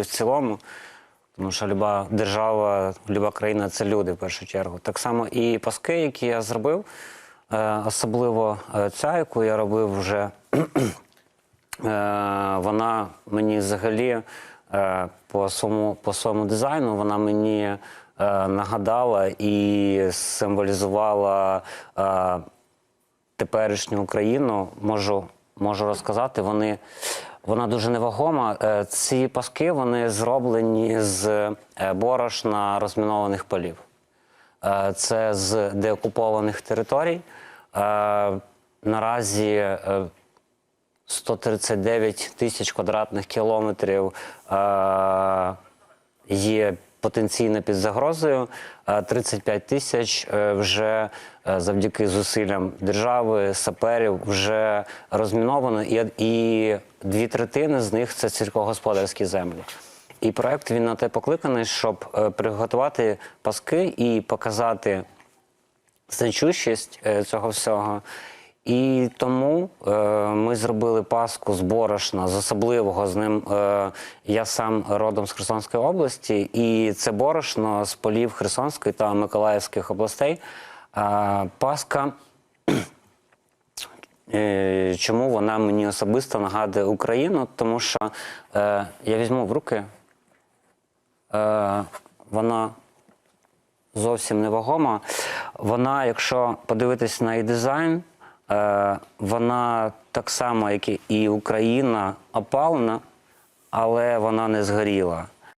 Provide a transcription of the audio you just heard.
в цілому. Тому що люба держава, люба країна це люди в першу чергу. Так само і паски, які я зробив, е, особливо е, ця, яку я робив вже, е, вона мені взагалі по своєму, по своєму дизайну, вона мені нагадала і символізувала теперішню Україну. Можу, можу розказати, вони. Вона дуже невагома. Е, Ці паски вони зроблені з е, борошна розмінованих полів. Е, Це з деокупованих територій. Наразі е, 139 тисяч квадратних кілометрів є потенційно під загрозою. е, 35 тисяч е, вже е, завдяки зусиллям держави, саперів вже розміновано, і, і дві третини з них це сільськогосподарські землі. І проект він на те покликаний, щоб е, приготувати паски і показати значущість е, цього всього. І тому е, ми зробили паску з борошна, з особливого з ним. Е, я сам родом з Херсонської області, і це борошно з полів Херсонської та Миколаївських областей. Е, паска. Е, Чому вона мені особисто нагадує Україну? Тому що е, я візьму в руки, е, вона зовсім невагома. Вона, якщо подивитись на її дизайн, вона так само, як і Україна, опалена, але вона не згоріла.